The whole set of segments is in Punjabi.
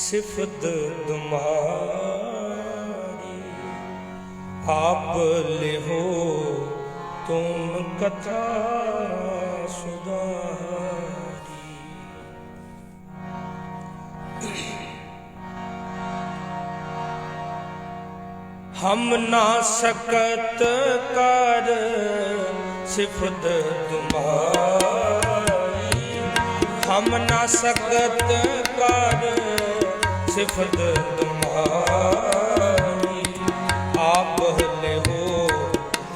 ਸਿਫਤ ਤੁਮਾਰੀ ਆਪ ਲਿਹੋ ਤੁਮ ਕਥਾ ਸੁਧਾਰੀ। ਹਮ ਨਾ ਸਕਤ ਕਰ ਸਿਫਤ ਤੁਮਾਰੀ। ਹਮ ਨਾ ਸਕਤ ਕਰ ਸਿਫਤ ਤੁਮਾਰੀ। ਆਪ ਲਿਹੋ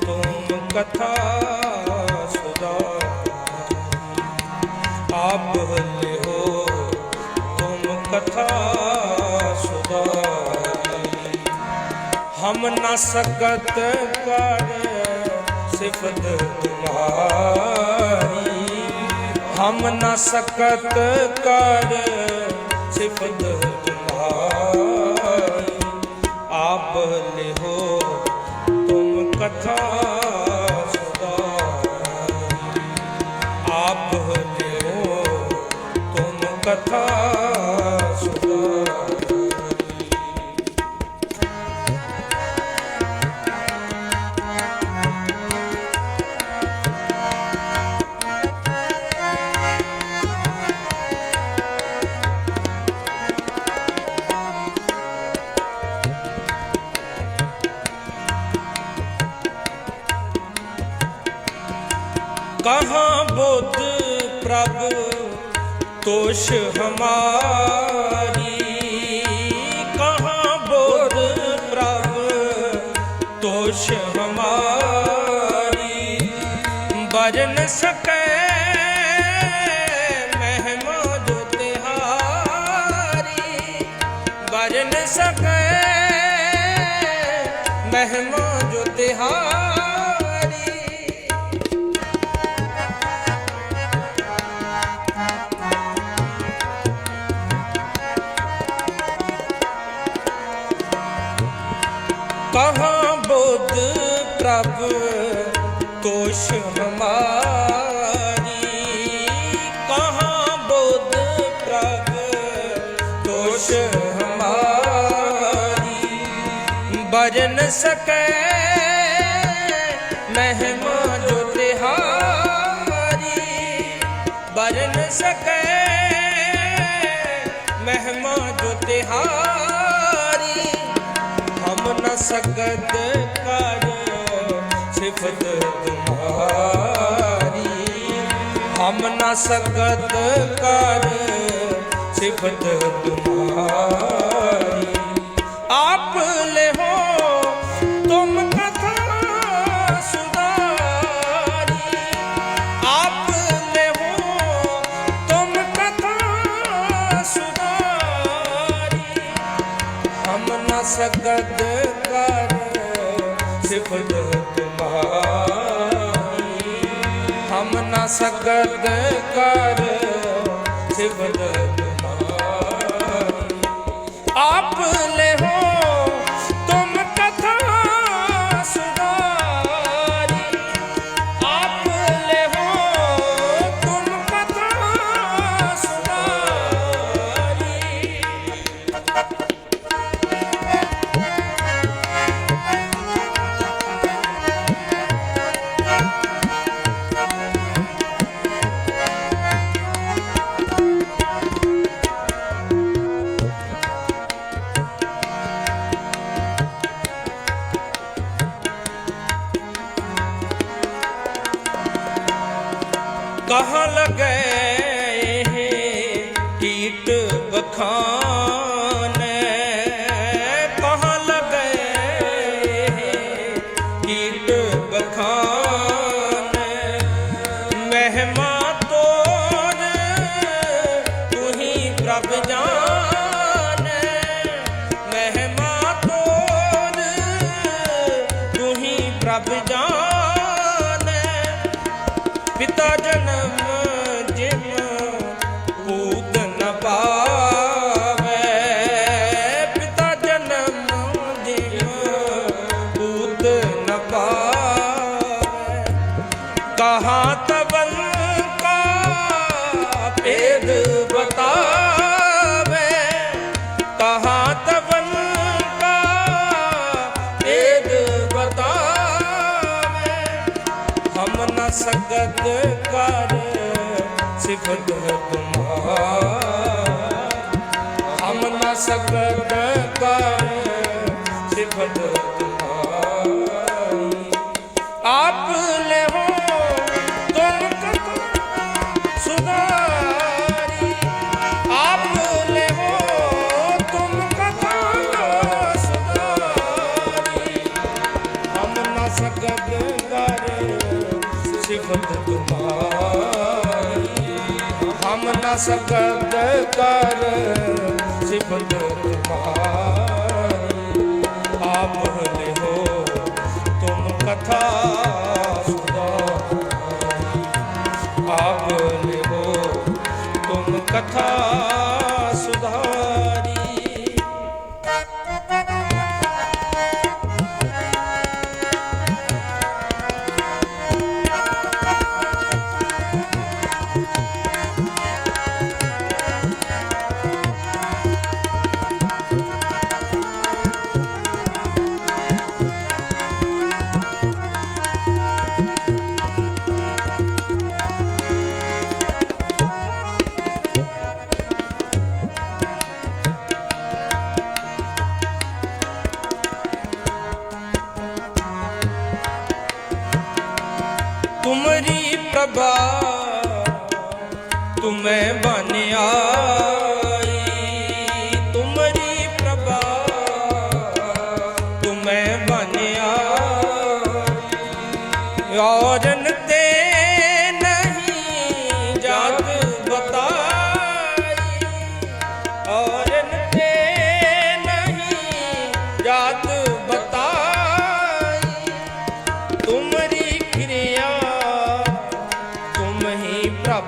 ਤੁਮ ਕਥਾ ਸੁਧਾਰੀ। ਆਪ ਲਿਹੋ ਤੁਮ ਕਥਾ ਸੁਧਾਰੀ। ਹਮ ਨ ਸਕਤ ਕਰ ਸਿਫਤ ਤੁਮਾਰੀ। ਹਮ ਨ ਸਕਤ ਕਰ ਸਿਫਤ ਪ੍ਰਭ ਤੋਸ਼ ਹਮਾਰੀ। ਕਹਾਂ ਬੋਧ ਪ੍ਰਭ ਤੋਸ਼ ਹਮਾਰੀ। ਬਜਨ ਸਕੈ ਮਹਿਮਾ ਜੋ ਤਿਹਾਰੀ। ਬਜਨ ਸਕੈ ਮਹਿਮਾ ਜੋ ਤਿਹਾਰੀ। ਕੋਸ਼ ਹਮਾਰੀ। ਕਹਾਂ ਬੋਧ ਪ੍ਰਭ ਕੋਸ਼ ਹਮਾਰੀ। ਬਜਨ ਸਕੈ ਮਹਿਮਾ ਜੋ ਤਿਹਾਰੀ। ਬਜਨ ਸਕੈ ਮਹਿਮਾ ਜੋ ਤਿਹਾਰੀ। ਹਮ ਨ ਸਕਤ ਕਾ ਸਿਫਤ ਤੁਮਾਰੀ ਹਮ ਨਾ ਸਕਤ ਕਰ ਸਿਫਤ ਤੁਮਾਰੀ ਆਪ ਲੈ ਹੋ ਤੁਮ ਕਥਾ ਸੁਧਾਰੀ ਆਪ ਲੈ ਹੋ ਤੁਮ ਕਥਾ ਸੁਧਾਰੀ ਹਮ ਨਾ ਸਕਤ ਹਮ ਨ ਸਕਤ ਕਰ ਸਿਵਲ ਤੁਮਾਰ ਆਪ ਲੈ कहाँ लगे ਸੰਗਤ ਕਰ ਸਿਫਤ ਤੁਮਾਰ। ਹਮ ਨਾ ਸਕਤ ਕਰ ਸਕਤ ਕਰ ਸਿਫਤ ਤੁਮਾਰ ਪ੍ਰਭਾ ਤੁਮੇ ਬਨਿਆਈ ਤੁਮਰੀ ਪ੍ਰਭਾ ਤੁਮੇ ਬਨਿਆਈ ਔਰਨ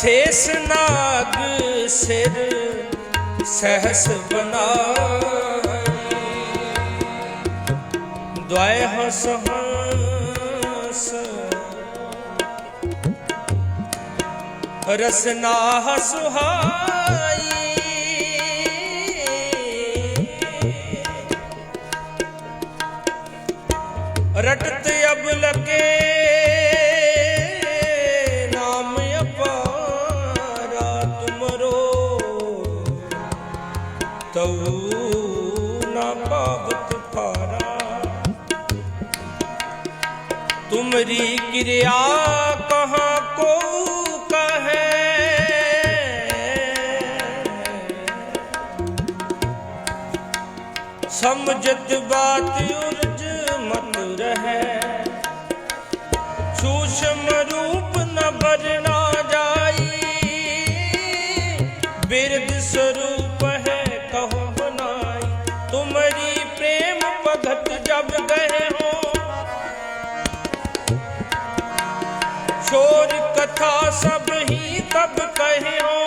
ਸੇਸ ਨਾਗ ਸਿਰ ਸਹਸ ਬਨਾਈ। ਦੁਆਇ ਹਸ ਹਸ। ਰਸਨਾ ਅਬਲ ਤੇਰੀ ਕਿਰਿਆ ਕਹਾ ਕੋ ਕਹੇ। ਸਮਝਤ ਬਾਤ ਉਲਝ ਮਤ ਰਹੇ। ਸੂਸ਼ਮ सब ही तब कहे हो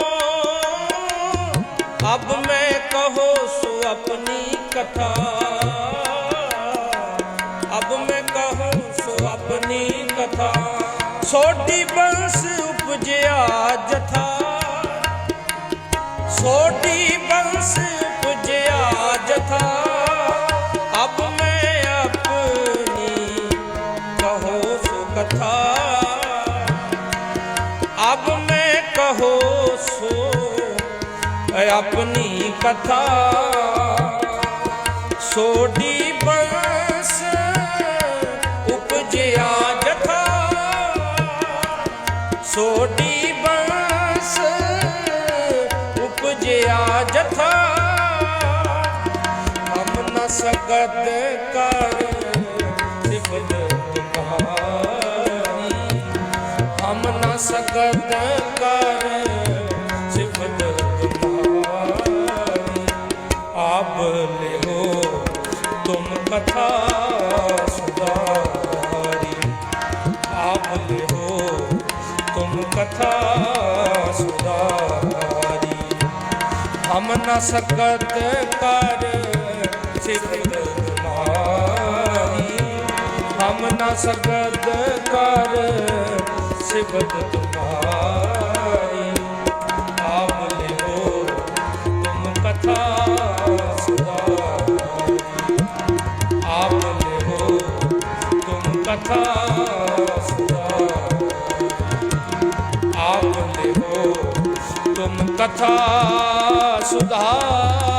अब मैं कहो सो अपनी कथा अब मैं कहूँ सो अपनी कथा सोटी बंस उपजया ਕਥਾ ਸੋਢੀ ਬੰਸ ਉਪਜਿਆ ਜਥਾ ਸੋਢੀ ਬੰਸ ਉਪਜਿਆ ਜਥਾ ਹਮ ਨ ਸਕਤ ਕਰ ਸਿਫਤ ਤੁਮਾਰੀ ਹਮ ਨ ਸਕਤ ਕਥਾ ਸੁਧਾਰੀ ਆਮਲੇ ਹੋ ਤੁਮ ਕਥਾ ਸੁਧਾਰੀ ਹਮ ਨ ਸਕਤ ਕਰ ਸਿਫਤ ਤੁਮਾਰੀ ਕਰ ਸਿਫਤ ਤੁਮਾਰੀ ਆਮਲੇ ਹੋ ਤੁਮ ਕਥਾ ਸੁਧਾਰ। ਆਪ ਹੋ ਤੁਮ ਕਥਾ ਸੁਧਾਰ।